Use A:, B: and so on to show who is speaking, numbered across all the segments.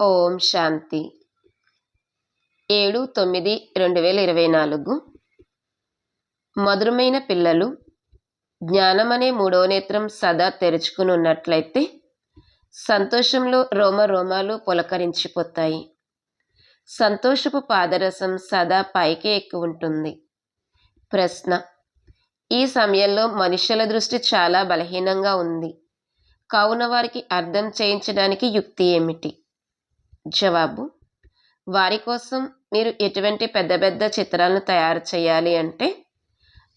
A: ఓం శాంతి. ఏడు తొమ్మిది రెండు వేల ఇరవై నాలుగు. మధురమైన పిల్లలు జ్ఞానమనే మూడో నేత్రం సదా తెరుచుకుని ఉన్నట్లయితే సంతోషంలో రోమ రోమాలు పులకరించిపోతాయి. సంతోషపు పాదరసం సదా పైకి ఎక్కువ ఉంటుంది. ప్రశ్న ఈ సమయంలో మనుషుల దృష్టి చాలా బలహీనంగా ఉంది. కావున వారికి అర్థం చేయించడానికి యుక్తి ఏమిటి? జవాబు వారి కోసం మీరు ఎటువంటి పెద్ద పెద్ద చిత్రాలను తయారు చేయాలి అంటే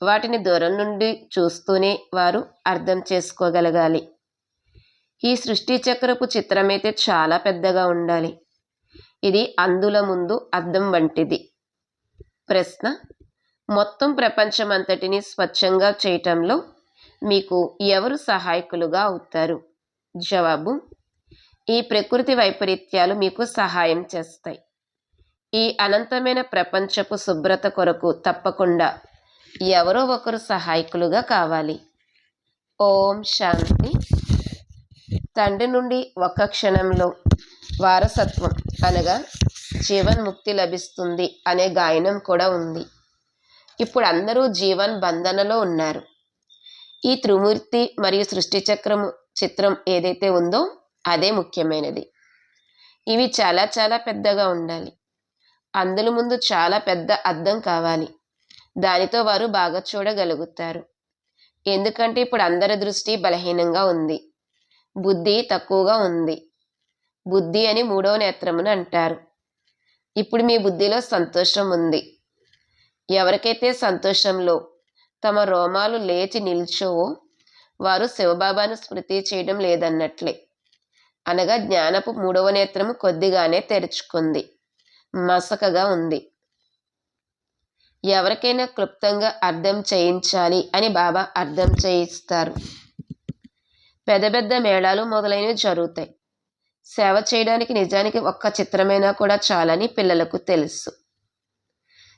A: వాటిని దూరం నుండి చూస్తూనే వారు అర్థం చేసుకోగలగాలి. ఈ సృష్టి చక్రపు చిత్రమైతే చాలా పెద్దగా ఉండాలి. ఇది అందుల ముందు అద్దం వంటిది. ప్రశ్న మొత్తం ప్రపంచమంతటిని స్వచ్ఛంగా చేయటంలో మీకు ఎవరు సహాయకులుగా అవుతారు? జవాబు ఈ ప్రకృతి వైపరీత్యాలు మీకు సహాయం చేస్తాయి. ఈ అనంతమైన ప్రపంచపు శుభ్రత కొరకు తప్పకుండా ఎవరో ఒకరు సహాయకులుగా కావాలి. ఓం శాంతి. తండ్రి నుండి ఒక క్షణంలో వారసత్వం అనగా జీవన్ముక్తి లభిస్తుంది అనే గాయనం కూడా ఉంది. ఇప్పుడు అందరూ జీవన్ బంధనలో ఉన్నారు. ఈ త్రిమూర్తి మరియు సృష్టి చక్రము చిత్రం ఏదైతే ఉందో అదే ముఖ్యమైనది. ఇవి చాలా చాలా పెద్దగా ఉండాలి. అందుల ముందు చాలా పెద్ద అద్దం కావాలి. దానితో వారు బాగా చూడగలుగుతారు. ఎందుకంటే ఇప్పుడు అందరి దృష్టి బలహీనంగా ఉంది. బుద్ధి తక్కువగా ఉంది. బుద్ధి అని మూడవ నేత్రమును అంటారు. ఇప్పుడు మీ బుద్ధిలో సంతోషం ఉంది. ఎవరికైతే సంతోషంలో తమ రోమాలు లేచి నిల్చోవో వారు శివబాబాను స్మృతి చేయడం లేదన్నట్లే. అనగా జ్ఞానపు మూడవ నేత్రము కొద్దిగానే తెరుచుకుంది. మసకగా ఉంది. ఎవరికైనా క్లుప్తంగా అర్థం చేయించాలి అని బాబా అర్థం చేయిస్తారు. పెద్ద పెద్ద మేళాలు మొదలైనవి జరుగుతాయి. సేవ చేయడానికి నిజానికి ఒక్క చిత్రమైనా కూడా చాలని పిల్లలకు తెలుసు.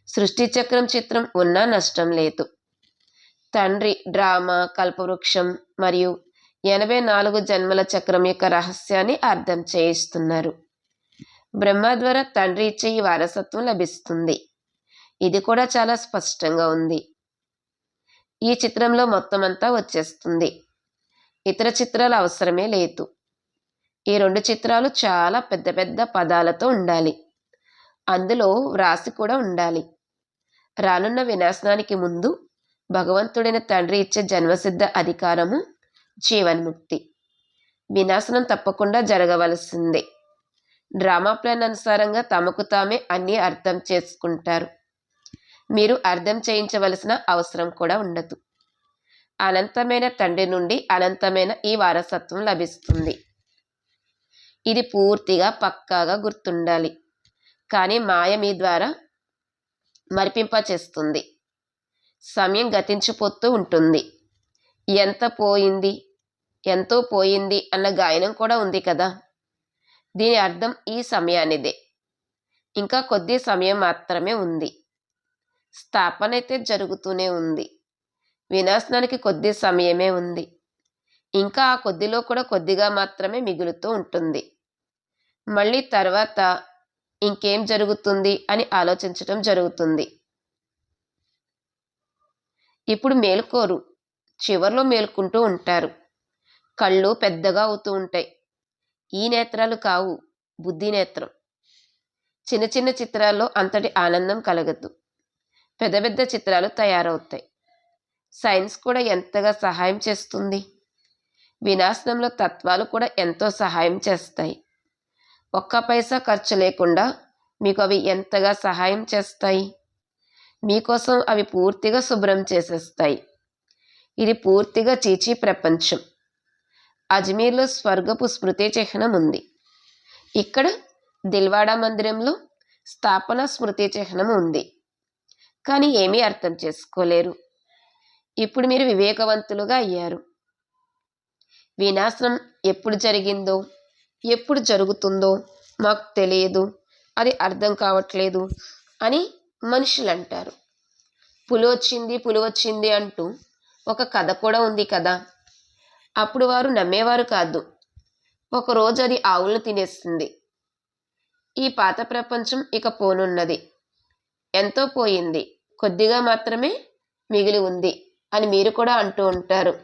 A: సృష్టి చక్రం చిత్రం ఉన్నా నష్టం లేదు. తండ్రి డ్రామా కల్పవృక్షం మరియు ఎనభై నాలుగు జన్మల చక్రం యొక్క రహస్యాన్ని అర్థం చేయిస్తున్నారు. బ్రహ్మ ద్వారా తండ్రి ఇచ్చే ఈ వారసత్వం లభిస్తుంది. ఇది కూడా చాలా స్పష్టంగా ఉంది. ఈ చిత్రంలో మొత్తం అంతా వచ్చేస్తుంది. ఇతర చిత్రాలు అవసరమే లేదు. ఈ రెండు చిత్రాలు చాలా పెద్ద పెద్ద పదాలతో ఉండాలి. అందులో వ్రాసి కూడా ఉండాలి. రానున్న వినాశనానికి ముందు భగవంతుడైన తండ్రి ఇచ్చే జన్మసిద్ధ అధికారము జీవన్ముక్తి. వినాశనం తప్పకుండా జరగవలసిందే. డ్రామా ప్లాన్ అనుసారంగా తమకు తామే అన్నీ అర్థం చేసుకుంటారు. మీరు అర్థం చేయించవలసిన అవసరం కూడా ఉండదు. అనంతమైన తండ్రి నుండి అనంతమైన ఈ వారసత్వం లభిస్తుంది. ఇది పూర్తిగా పక్కాగా గుర్తుండాలి. కానీ మాయ మీ ద్వారా మరిపింప చేస్తుంది సమయం గతించిపోతూ ఉంటుంది. ఎంత పోయింది? ఎంతో పోయింది అన్న గాయనం కూడా ఉంది కదా? దీని అర్థం ఈ సమయానిదే. ఇంకా కొద్ది సమయం మాత్రమే ఉంది. స్థాపన అయితే జరుగుతూనే ఉంది. వినాశనానికి కొద్ది సమయమే ఉంది. ఇంకా ఆ కొద్దిలో కూడా కొద్దిగా మాత్రమే మిగులుతూ ఉంటుంది. మళ్ళీ తర్వాత ఇంకేం జరుగుతుంది అని ఆలోచించటం జరుగుతుంది. ఇప్పుడు మేలుకోరు. చివర్లో మేలుకుంటూ ఉంటారు. కళ్ళు పెద్దగా అవుతూ ఉంటాయి. ఈ నేత్రాలు కావు బుద్ధి నేత్రం. చిన్న చిన్న చిత్రాల్లో అంతటి ఆనందం కలగదు. పెద్ద పెద్ద చిత్రాలు తయారవుతాయి. సైన్స్ కూడా ఎంతగా సహాయం చేస్తుంది? వినాశనంలో తత్వాలు కూడా ఎంతో సహాయం చేస్తాయి. ఒక్క పైసా ఖర్చు లేకుండా మీకు అవి ఎంతగా సహాయం చేస్తాయి? మీకోసం అవి పూర్తిగా శుభ్రం చేసేస్తాయి. ఇది పూర్తిగా చీచీ ప్రపంచం. అజ్మీర్లో స్వర్గపు స్మృతి చిహ్నం ఉంది. ఇక్కడ దిల్వాడా మందిరంలో స్థాపన స్మృతి చిహ్నం ఉంది. కానీ ఏమీ అర్థం చేసుకోలేరు. ఇప్పుడు మీరు వివేకవంతులుగా అయ్యారు. వినాశనం ఎప్పుడు జరిగిందో ఎప్పుడు జరుగుతుందో మాకు తెలియదు. అది అర్థం కావట్లేదు అని మనుషులు అంటారు పులి వచ్చింది పులి వచ్చింది అంటూ ఒక కథ కూడా ఉంది కదా. అప్పుడు వారు నమ్మేవారు కాదు. ఒకరోజు అది ఆవులను తినేస్తుంది. ఈ పాత ప్రపంచం ఇక పోనున్నది. ఎంతో పోయింది. కొద్దిగా మాత్రమే మిగిలి ఉంది అని మీరు కూడా అంటూ ఉంటారు.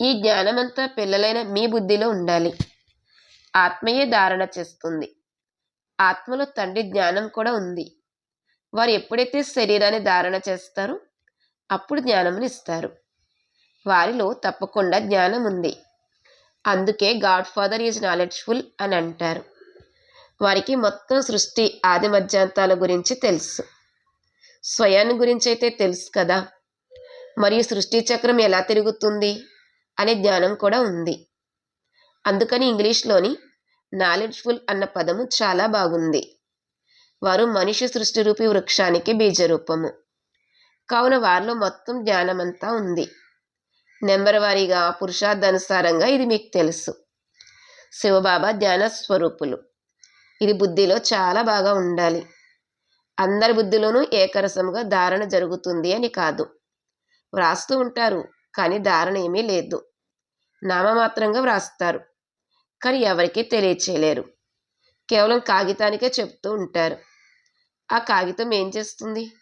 A: ఈ జ్ఞానమంతా పిల్లలైన మీ బుద్ధిలో ఉండాలి. ఆత్మయే ధారణ చేస్తుంది. ఆత్మలో తండ్రి జ్ఞానం కూడా ఉంది. వారు ఎప్పుడైతే శరీరాన్ని ధారణ చేస్తారో అప్పుడు జ్ఞానముని ఇస్తారు వారిలో తప్పకుండా జ్ఞానం ఉంది అందుకే గాడ్ ఫాదర్ ఈజ్ నాలెడ్జ్ఫుల్ అని అంటారు వారికి మొత్తం సృష్టి ఆది మధ్యాంతాల గురించి తెలుసు. స్వయాన్ని గురించి అయితే తెలుసు కదా. మరియు సృష్టి చక్రం ఎలా తిరుగుతుంది అనే జ్ఞానం కూడా ఉంది. అందుకని ఇంగ్లీష్లోని నాలెడ్జ్ఫుల్ అన్న పదము చాలా బాగుంది. వారు మనిషి సృష్టి రూపి వృక్షానికి బీజరూపము. కావున వారిలో మొత్తం జ్ఞానమంతా ఉంది. నెంబర్ వారీగా పురుషార్థానుసారంగా ఇది మీకు తెలుసు. శివబాబా ధ్యాన స్వరూపులు. ఇది బుద్ధిలో చాలా బాగా ఉండాలి. అందరి బుద్ధిలోనూ ఏకరసముగా ధారణ జరుగుతుంది అని కాదు. వ్రాస్తూ ఉంటారు కానీ ధారణ ఏమీ లేదు. నామమాత్రంగా వ్రాస్తారు కానీ ఎవరికీ తెలియచేయలేరు. కేవలం కాగితానికే చెప్తూ ఉంటారు. ఆ కాగితం ఏం చేస్తుంది?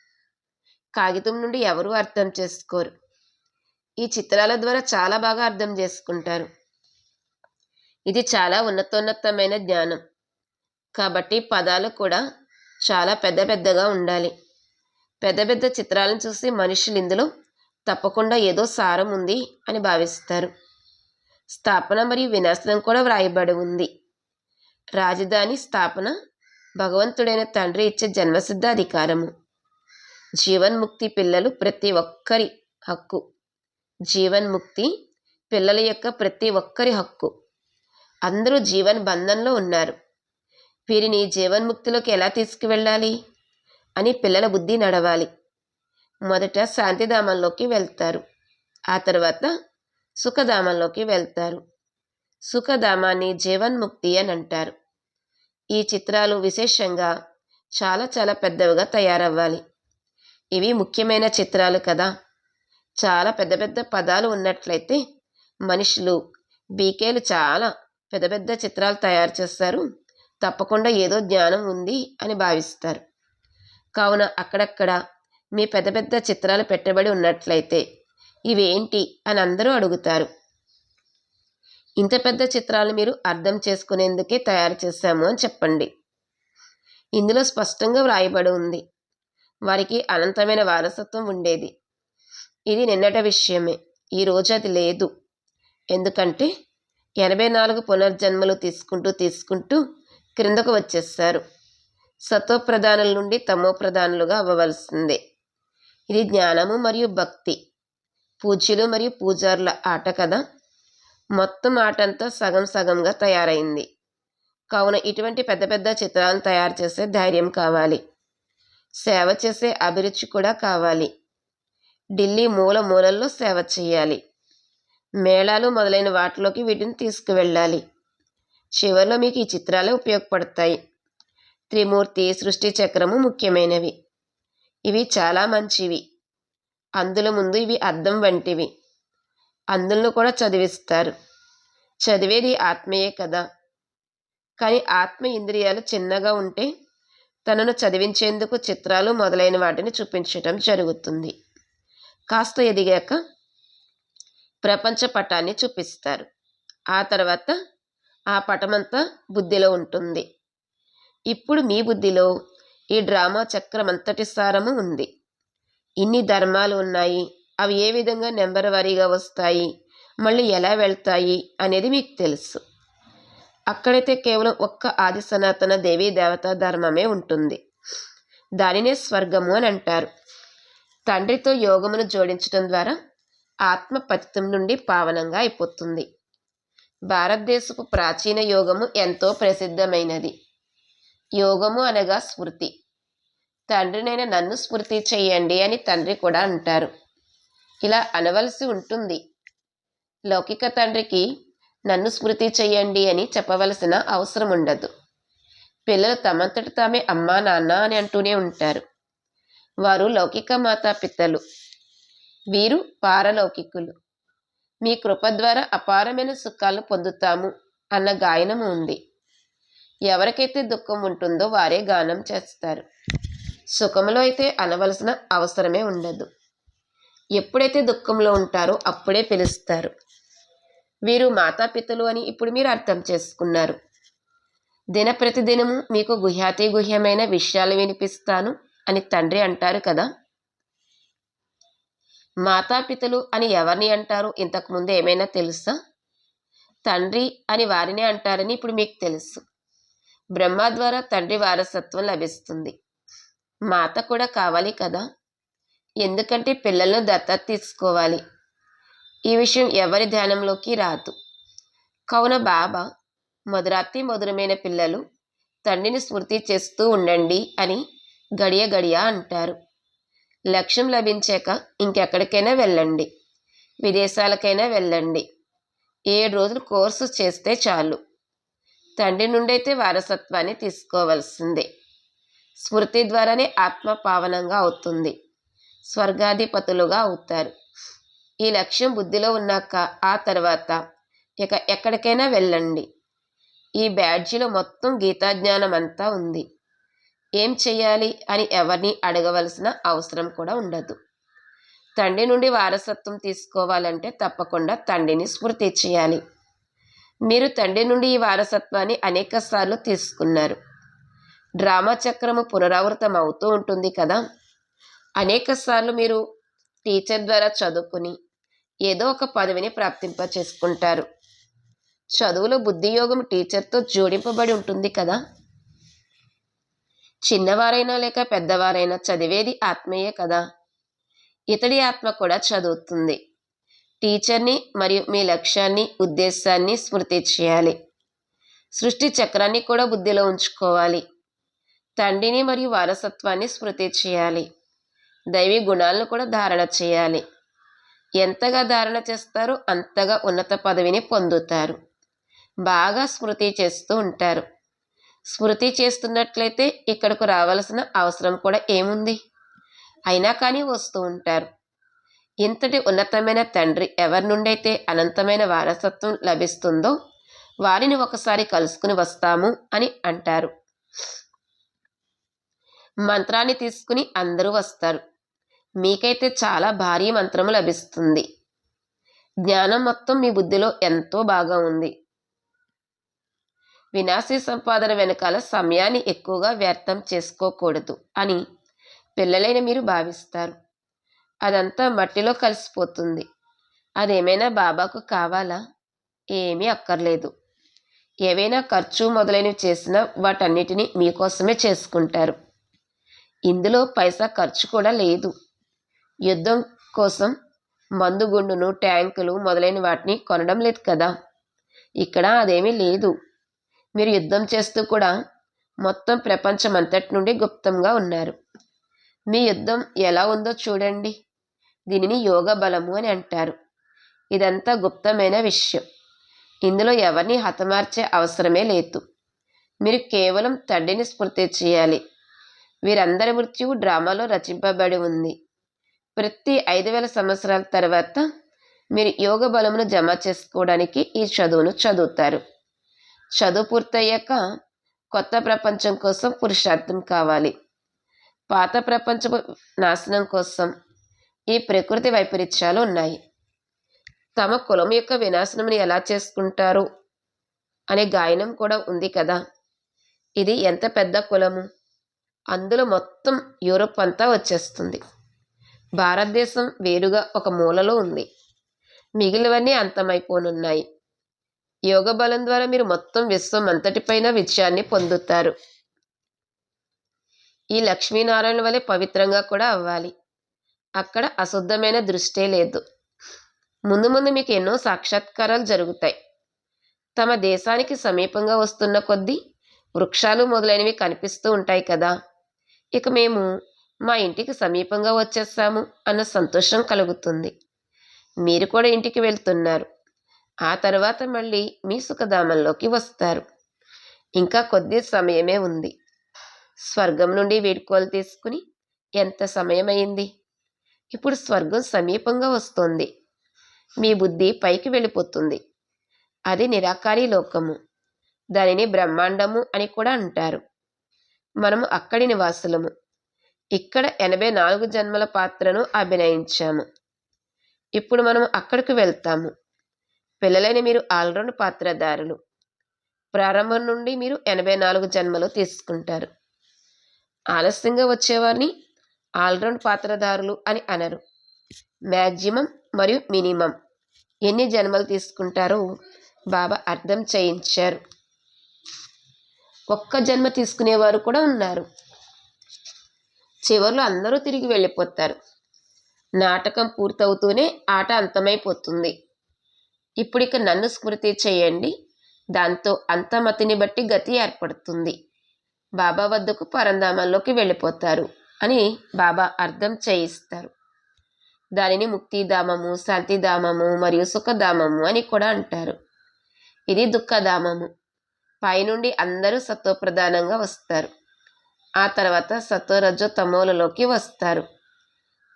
A: కాగితం నుండి ఎవరు అర్థం చేసుకోరు. ఈ చిత్రాల ద్వారా చాలా బాగా అర్థం చేసుకుంటారు. ఇది చాలా ఉన్నతోన్నతమైన జ్ఞానం. కాబట్టి పదాలు కూడా చాలా పెద్ద పెద్దగా ఉండాలి. పెద్ద పెద్ద చిత్రాలను చూసి మనుషులు ఇందులో తప్పకుండా ఏదో సారం ఉంది అని భావిస్తారు. స్థాపన మరియు వినాశనం కూడా వ్రాయబడి ఉంది. రాజధాని స్థాపన భగవంతుడైన తండ్రి ఇచ్చే జన్మసిద్ధ అధికారము. జీవన్ముక్తి పిల్లలు ప్రతి ఒక్కరి హక్కు. జీవన్ముక్తి పిల్లల యొక్క ప్రతి ఒక్కరి హక్కు. అందరూ జీవన్ బంధంలో ఉన్నారు. వీరిని జీవన్ముక్తిలోకి ఎలా తీసుకువెళ్ళాలి అని పిల్లల బుద్ధి నడవాలి. మొదట శాంతిధామంలోకి వెళ్తారు. ఆ తర్వాత సుఖధామంలోకి వెళ్తారు. సుఖధామాన్ని జీవన్ముక్తి అని అంటారు. ఈ చిత్రాలు విశేషంగా చాలా చాలా పెద్దవిగా తయారవ్వాలి. ఇవి ముఖ్యమైన చిత్రాలు కదా. చాలా పెద్ద పెద్ద పదాలు ఉన్నట్లయితే మనుషులు బీకేలు చాలా పెద్ద పెద్ద చిత్రాలు తయారు చేస్తారు. తప్పకుండా ఏదో జ్ఞానం ఉంది అని భావిస్తారు. కావున అక్కడక్కడ మీ పెద్ద పెద్ద చిత్రాలు పెట్టబడి ఉన్నట్లయితే ఇవేంటి అని అందరూ అడుగుతారు. ఇంత పెద్ద చిత్రాలు మీరు అర్థం చేసుకునేందుకే తయారు చేశాము అని చెప్పండి. ఇందులో స్పష్టంగా వ్రాయబడి ఉంది. వారికి అనంతమైన వారసత్వం ఉండేది. ఇది నిన్నట విషయమే. ఈరోజు అది లేదు. ఎందుకంటే ఎనభై నాలుగు పునర్జన్మలు తీసుకుంటూ తీసుకుంటూ క్రిందకు వచ్చేస్తారు. సత్వప్రధానుల నుండి తమో ప్రధానులుగా అవ్వవలసిందే. ఇది జ్ఞానము మరియు భక్తి. పూజ్యులు మరియు పూజారుల ఆట కదా? మొత్తం ఆటంతా సగం సగంగా తయారైంది. కావున ఇటువంటి పెద్ద పెద్ద చిత్రాలను తయారు చేసే ధైర్యం కావాలి. సేవ చేసే అభిరుచి కూడా కావాలి. ఢిల్లీ మూల మూలల్లో సేవ చేయాలి. మేళాలు మొదలైన వాటిలోకి వీటిని తీసుకువెళ్ళాలి. చివరిలో మీకు ఈ చిత్రాలే ఉపయోగపడతాయి. త్రిమూర్తి సృష్టి చక్రము ముఖ్యమైనవి. ఇవి చాలా మంచివి. అందులో ముందు ఇవి అద్దం వంటివి. అందులను కూడా చదివిస్తారు. చదివేది ఆత్మయే కదా. కానీ ఆత్మ ఇంద్రియాలు చిన్నగా ఉంటే తనను చదివించేందుకు చిత్రాలు మొదలైన వాటిని చూపించటం జరుగుతుంది. కాస్త ఎదిగాక ప్రపంచ పటాన్ని చూపిస్తారు. ఆ తర్వాత ఆ పటమంతా బుద్ధిలో ఉంటుంది. ఇప్పుడు మీ బుద్ధిలో ఈ డ్రామా చక్రం అంతటి సారము ఉంది. ఇన్ని ధర్మాలు ఉన్నాయి. అవి ఏ విధంగా నెంబర్ వారీగా వస్తాయి? మళ్ళీ ఎలా వెళ్తాయి? అనేది మీకు తెలుసు. అక్కడైతే కేవలం ఒక్క ఆది సనాతన దేవీ దేవతా ధర్మమే ఉంటుంది. దానినే స్వర్గము అని అంటారు. తండ్రితో యోగమును జోడించడం ద్వారా ఆత్మ పతితం నుండి పావనంగా అయిపోతుంది. భారతదేశపు ప్రాచీన యోగము ఎంతో ప్రసిద్ధమైనది. యోగము అనగా స్మృతి. తండ్రినైన నన్ను స్మృతి చెయ్యండి అని తండ్రి కూడా అంటారు. ఇలా అనవలసి ఉంటుంది. లౌకిక తండ్రికి నన్ను స్మృతి చెయ్యండి అని చెప్పవలసిన అవసరం ఉండదు. పిల్లలు తమంతట తామే అమ్మా నాన్న అని అంటూనే ఉంటారు. వారు లౌకిక మాతాపితలు వీరు పారలౌకికులు. మీ కృప ద్వారా అపారమైన సుఖాలు పొందుతాము అన్న గాయనము ఉంది. ఎవరికైతే దుఃఖం ఉంటుందో వారే గానం చేస్తారు. సుఖంలో అయితే అనవలసిన అవసరమే ఉండదు. ఎప్పుడైతే దుఃఖంలో ఉంటారో అప్పుడే పిలుస్తారు. వీరు మాతాపితలు అని ఇప్పుడు మీరు అర్థం చేసుకున్నారు. దిన ప్రతిదినము మీకు గుహ్యాతి గుహ్యమైన విషయాలు వినిపిస్తాను అని తండ్రి అంటారు కదా. మాతాపితలు అని ఎవరిని అంటారు? ఇంతకుముందు ఏమైనా తెలుసా? తండ్రి అని వారినే అంటారని ఇప్పుడు మీకు తెలుసు. బ్రహ్మ ద్వారా తండ్రి వారసత్వం లభిస్తుంది. మాత కూడా కావాలి కదా. ఎందుకంటే పిల్లలను దత్తత తీసుకోవాలి. ఈ విషయం ఎవరి ధ్యానంలోకి రాదు. కావున బాబా మధురాతి మధురమైన పిల్లలు తండ్రిని స్మృతి చేస్తూ ఉండండి అని గడియ గడియ అంటారు. లక్ష్యం లభించాక ఇంకెక్కడికైనా వెళ్ళండి విదేశాలకైనా వెళ్ళండి. ఏడు రోజులు కోర్సు చేస్తే చాలు. తండ్రి నుండైతే వారసత్వాన్ని తీసుకోవాల్సిందే. స్మృతి ద్వారానే ఆత్మ పావనంగా అవుతుంది. స్వర్గాధిపతులుగా అవుతారు. ఈ లక్ష్యం బుద్ధిలో ఉన్నాక ఆ తర్వాత ఇక ఎక్కడికైనా వెళ్ళండి. ఈ బ్యాడ్జిలో మొత్తం గీతాజ్ఞానం అంతా ఉంది. ఏం చేయాలి అని ఎవరిని అడగవలసిన అవసరం కూడా ఉండదు. తండ్రి నుండి వారసత్వం తీసుకోవాలంటే తప్పకుండా తండ్రిని స్మృతి చేయాలి. మీరు తండ్రి నుండి ఈ వారసత్వాన్ని అనేక సార్లు తీసుకున్నారు. డ్రామా చక్రము పునరావృతం అవుతూ ఉంటుంది కదా. అనేక సార్లు మీరు టీచర్ ద్వారా చదువుకుని ఏదో ఒక పదవిని ప్రాప్తింప చేసుకుంటారు చదువులో బుద్ధియోగం టీచర్తో జోడింపబడి ఉంటుంది కదా? చిన్నవారైనా లేక పెద్దవారైనా చదివేది ఆత్మయే కదా? ఇతడి ఆత్మ కూడా చదువుతుంది. టీచర్ని మరియు మీ లక్ష్యాన్ని ఉద్దేశాన్ని స్మృతి చేయాలి. సృష్టి చక్రాన్ని కూడా బుద్ధిలో ఉంచుకోవాలి. తండ్రిని మరియు వారసత్వాన్ని స్మృతి చేయాలి. దైవీ గుణాలను కూడా ధారణ చేయాలి. ఎంతగా ధారణ చేస్తారో అంతగా ఉన్నత పదవిని పొందుతారు. బాగా స్మృతి చేస్తూ ఉంటారు. స్మృతి చేస్తున్నట్లయితే ఇక్కడకు రావాల్సిన అవసరం కూడా ఏముంది? అయినా కానీ వస్తూ ఉంటారు. ఇంతటి ఉన్నతమైన తండ్రి ఎవరి నుండైతే అనంతమైన వారసత్వం లభిస్తుందో వారిని ఒకసారి కలుసుకుని వస్తాము అని అంటారు. మంత్రాన్ని తీసుకుని అందరూ వస్తారు. మీకైతే చాలా భారీ మంత్రము లభిస్తుంది. జ్ఞానం మొత్తం మీ బుద్ధిలో ఎంతో బాగా ఉంది. వినాశీ సంపాదన వెనకాల సమయాన్ని ఎక్కువగా వ్యర్థం చేసుకోకూడదు అని పిల్లలైన మీరు భావిస్తారు. అదంతా మట్టిలో కలిసిపోతుంది. అదేమైనా బాబాకు కావాలా? ఏమీ అక్కర్లేదు. ఏవైనా ఖర్చు మొదలైనవి చేసినా వాటన్నిటినీ మీకోసమే చేసుకుంటారు. ఇందులో పైసా ఖర్చు కూడా లేదు. యుద్ధం కోసం మందుగుండును ట్యాంకులు మొదలైన వాటిని కొనడం లేదు కదా? ఇక్కడ అదేమీ లేదు. మీరు యుద్ధం చేస్తూ కూడా మొత్తం ప్రపంచం అంతటి నుండి గుప్తంగా ఉన్నారు. మీ యుద్ధం ఎలా ఉందో చూడండి. దీనిని యోగ బలము అని అంటారు. ఇదంతా గుప్తమైన విషయం. ఇందులో ఎవరిని హతమార్చే అవసరమే లేదు. మీరు కేవలం తండ్రిని స్ఫూర్తి చేయాలి. వీరందరి మృత్యువు డ్రామాలో రచింపబడి ఉంది. ప్రతి ఐదు వేల సంవత్సరాల తర్వాత మీరు యోగ బలమును జమ చేసుకోవడానికి ఈ చదువును చదువుతారు. చదువు పూర్తయ్యాక కొత్త ప్రపంచం కోసం పురుషార్థం కావాలి. పాత ప్రపంచ నాశనం కోసం ఈ ప్రకృతి వైపరీత్యాలు ఉన్నాయి. తమ కులం యొక్క వినాశనంని ఎలా చేసుకుంటారు? అనే గాయనం కూడా ఉంది కదా. ఇది ఎంత పెద్ద కులము? అందులో మొత్తం యూరోప్ అంతా వచ్చేస్తుంది. భారతదేశం వేరుగా ఒక మూలలో ఉంది. మిగిలివన్నీ అంతమైపోనున్నాయి. యోగ బలం ద్వారా మీరు మొత్తం విశ్వం అంతటిపైన విజయాన్ని పొందుతారు. ఈ లక్ష్మీనారాయణ వలె పవిత్రంగా కూడా అవ్వాలి. అక్కడ అశుద్ధమైన దృష్టే లేదు. ముందు ముందు మీకు ఎన్నో సాక్షాత్కారాలు జరుగుతాయి. తమ దేశానికి సమీపంగా వస్తున్న కొద్దీ వృక్షాలు మొదలైనవి కనిపిస్తూ ఉంటాయి కదా. ఇక మేము మా ఇంటికి సమీపంగా వచ్చేసాము అన్న సంతోషం కలుగుతుంది. మీరు కూడా ఇంటికి వెళ్తున్నారు. ఆ తర్వాత మళ్ళీ మీ సుఖధామంలోకి వస్తారు. ఇంకా కొద్ది సమయమే ఉంది. స్వర్గం నుండి వేడుకోలు తీసుకుని ఎంత సమయమైంది? ఇప్పుడు స్వర్గం సమీపంగా వస్తోంది. మీ బుద్ధి పైకి వెళ్ళిపోతుంది. అది నిరాకారి లోకము. దానిని బ్రహ్మాండము అని కూడా అంటారు. మనము అక్కడి నివాసులము. ఇక్కడ ఎనభై నాలుగు జన్మల పాత్రను అభినయించాము. ఇప్పుడు మనం అక్కడికి వెళ్తాము. పిల్లలైన మీరు ఆల్రౌండ్ పాత్రధారులు ప్రారంభం నుండి మీరు ఎనభై నాలుగు జన్మలు తీసుకుంటారు. ఆలస్యంగా వచ్చేవారిని ఆల్రౌండ్ పాత్రధారులు అని అనరు. మ్యాక్సిమం మరియు మినిమం ఎన్ని జన్మలు తీసుకుంటారో బాబా అర్థం చేయించారు. ఒక్క జన్మ తీసుకునేవారు కూడా ఉన్నారు. చివరిలో అందరూ తిరిగి వెళ్ళిపోతారు. నాటకం పూర్తవుతూనే ఆట అంతమైపోతుంది. ఇప్పుడు ఇక నన్ను స్మృతి చేయండి. దాంతో అంతమతిని బట్టి గతి ఏర్పడుతుంది. బాబా వద్దకు పరంధామంలోకి వెళ్ళిపోతారు అని బాబా అర్థం చేయిస్తారు. దానిని ముక్తిధామము శాంతిధామము మరియు సుఖధామము అని కూడా అంటారు. ఇది దుఃఖధామము. పైనుండి అందరూ సత్వప్రధానంగా వస్తారు. ఆ తర్వాత సత్వరజో తమోలలోకి వస్తారు.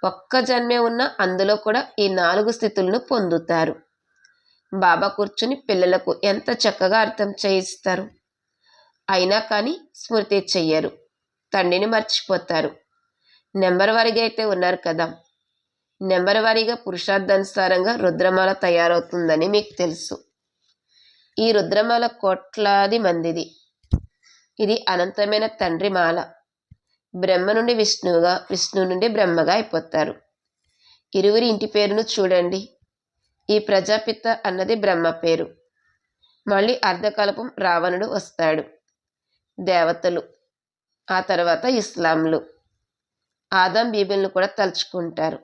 A: ఒక్క జన్మే ఉన్న అందులో కూడా ఈ నాలుగు స్థితులను పొందుతారు. బాబా కూర్చుని పిల్లలకు ఎంత చక్కగా అర్థం చేయిస్తారు. అయినా కానీ స్మృతి చెయ్యరు. తండ్రిని మర్చిపోతారు. నెంబర్ వారిగా అయితే ఉన్నారు కదా. నెంబర్ వారీగా పురుషార్థానుసారంగా రుద్రమాల తయారవుతుందని మీకు తెలుసు. ఈ రుద్రమాల కోట్లాది మందిది. ఇది అనంతమైన తండ్రి మాల. బ్రహ్మ నుండి విష్ణువుగా విష్ణువు నుండి బ్రహ్మగా అయిపోతారు. ఇరువురి ఇంటి పేరును చూడండి. ఈ ప్రజాపిత అన్నది బ్రహ్మ పేరు. మళ్ళీ అర్ధకల్పం రావణుడు వస్తాడు. దేవతలు. ఆ తర్వాత ఇస్లాంలు. ఆదాం బీబిల్ను కూడా తలుచుకుంటారు.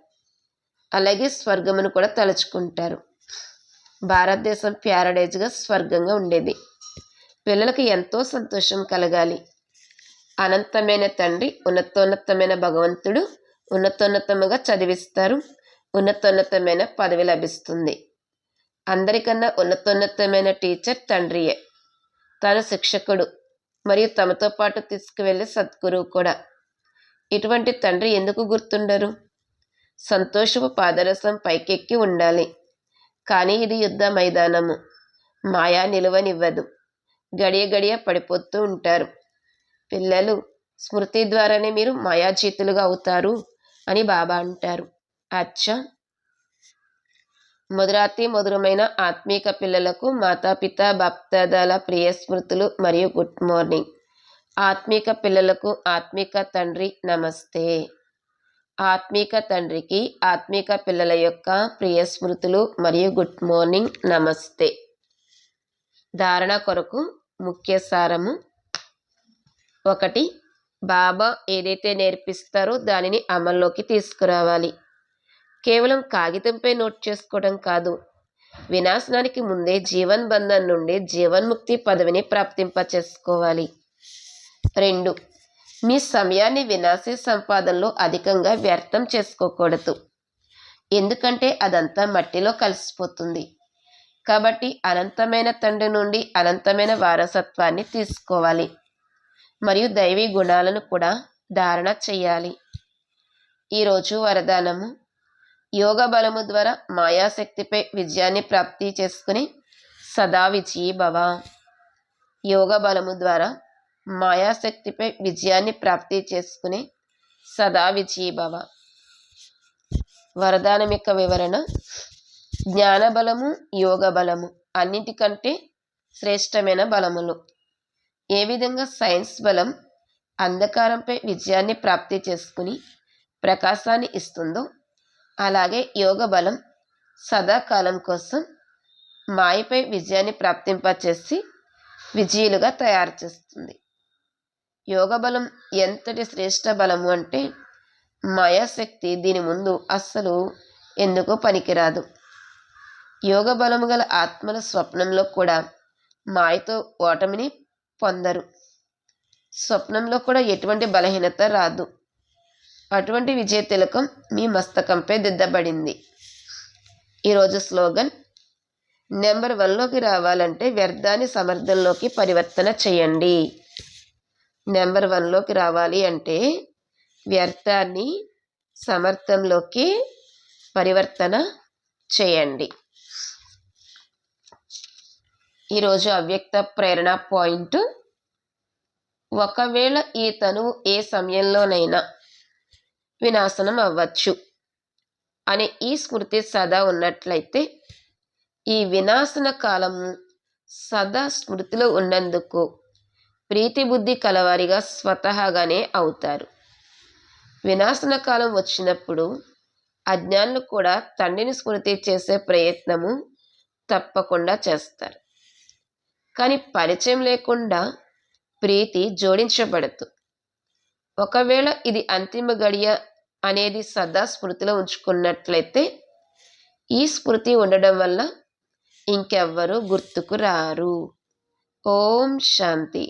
A: అలాగే స్వర్గమును కూడా తలుచుకుంటారు. భారతదేశం ప్యారడైజ్గా స్వర్గంగా ఉండేది. పిల్లలకు ఎంతో సంతోషం కలగాలి. అనంతమైన తండ్రి ఉన్నతోన్నతమైన భగవంతుడు ఉన్నతోన్నతముగా చదివిస్తారు. ఉన్నతోన్నతమైన పదవి లభిస్తుంది. అందరికన్నా ఉన్నతోన్నతమైన టీచర్ తండ్రియే. తన శిక్షకుడు మరియు తమతో పాటు తీసుకువెళ్ళే సద్గురువు కూడా. ఇటువంటి తండ్రి ఎందుకు గుర్తుండరు? సంతోషపు పాదరసం పైకెక్కి ఉండాలి. కానీ ఇది యుద్ధ మైదానము. మాయా నిలువనివ్వదు. గడియ గడియ పడిపోతూ ఉంటారు. పిల్లలు స్మృతి ద్వారానే మీరు మాయాజీతులుగా అవుతారు అని బాబా అంటారు. అచ్చా! మధురాతి మధురమైన ఆత్మీక పిల్లలకు మాతాపిత భక్తదల ప్రియ స్మృతులు మరియు గుడ్ మార్నింగ్. ఆత్మీక పిల్లలకు ఆత్మీక తండ్రి నమస్తే. ఆత్మీక తండ్రికి ఆత్మీక పిల్లల యొక్క ప్రియ స్మృతులు మరియు గుడ్ మార్నింగ్ నమస్తే. ధారణ కొరకు ముఖ్య సారము ఒకటి. బాబా ఏదైతే నేర్పిస్తారో దానిని అమల్లోకి తీసుకురావాలి. కేవలం కాగితంపై నోట్ చేసుకోవడం కాదు. వినాశనానికి ముందే జీవన్ బంధం నుండి జీవన్ముక్తి పదవిని ప్రాప్తింప చేసుకోవాలి రెండు. మీ సమయాన్ని వినాశీ సంపాదనలో అధికంగా వ్యర్థం చేసుకోకూడదు. ఎందుకంటే అదంతా మట్టిలో కలిసిపోతుంది. కాబట్టి అనంతమైన తండ్రి నుండి అనంతమైన వారసత్వాన్ని తీసుకోవాలి. మరియు దైవీ గుణాలను కూడా ధారణ చేయాలి. ఈరోజు వరదానము. యోగ బలము ద్వారా మాయాశక్తిపై విజయాన్ని ప్రాప్తి చేసుకుని సదా విజయీ భవ. యోగ బలము ద్వారా మాయాశక్తిపై విజయాన్ని ప్రాప్తి చేసుకుని సదా విజయీ భవ. వరదానం యొక్క వివరణ. జ్ఞాన బలము యోగ బలము అన్నిటికంటే శ్రేష్టమైన బలములు. ఏ విధంగా సైన్స్ బలం అంధకారంపై విజయాన్ని ప్రాప్తి చేసుకుని ప్రకాశాన్ని ఇస్తుందో అలాగే యోగ బలం సదాకాలం కోసం మాయపై విజయాన్ని ప్రాప్తింపచేసి విజయులుగా తయారు చేస్తుంది. యోగ బలం ఎంతటి శ్రేష్ట బలము అంటే మాయాశక్తి దీని ముందు అస్సలు ఎందుకు పనికిరాదు. యోగ బలము గల ఆత్మల స్వప్నంలో కూడా మాయతో ఓటమిని పొందరు. స్వప్నంలో కూడా ఎటువంటి బలహీనత రాదు. అటువంటి విజయ తిలకం మీ మస్తకంపై దిద్దబడింది. ఈరోజు స్లోగన్ నెంబర్ వన్లోకి రావాలంటే వ్యర్థాన్ని సమర్థంలోకి పరివర్తన చేయండి. నెంబర్ వన్లోకి రావాలి అంటే వ్యర్థాన్ని సమర్థంలోకి పరివర్తన చేయండి. ఈరోజు అవ్యక్త ప్రేరణ పాయింట్. ఒకవేళ ఈ తనువు ఏ సమయంలోనైనా వినాశనం అవ్వచ్చు అనే ఈ స్మృతి సదా ఉన్నట్లయితే ఈ వినాశన కాలము సదా స్మృతిలో ఉన్నందుకు ప్రీతి బుద్ధి కలవారిగా స్వతహాగానే అవుతారు. వినాశన కాలం వచ్చినప్పుడు అజ్ఞానులు కూడా తండ్రిని స్మృతి చేసే ప్రయత్నము తప్పకుండా చేస్తారు. కానీ పరిచయం లేకుండా ప్రీతి జోడించబడదు. ఒకవేళ ఇది అంతిమ గడియ అనేది సదా స్మృతిలో ఉంచుకున్నట్లయితే ఈ స్మృతి ఉండడం వల్ల ఇంకెవ్వరూ గుర్తుకు రారు. ఓం శాంతి.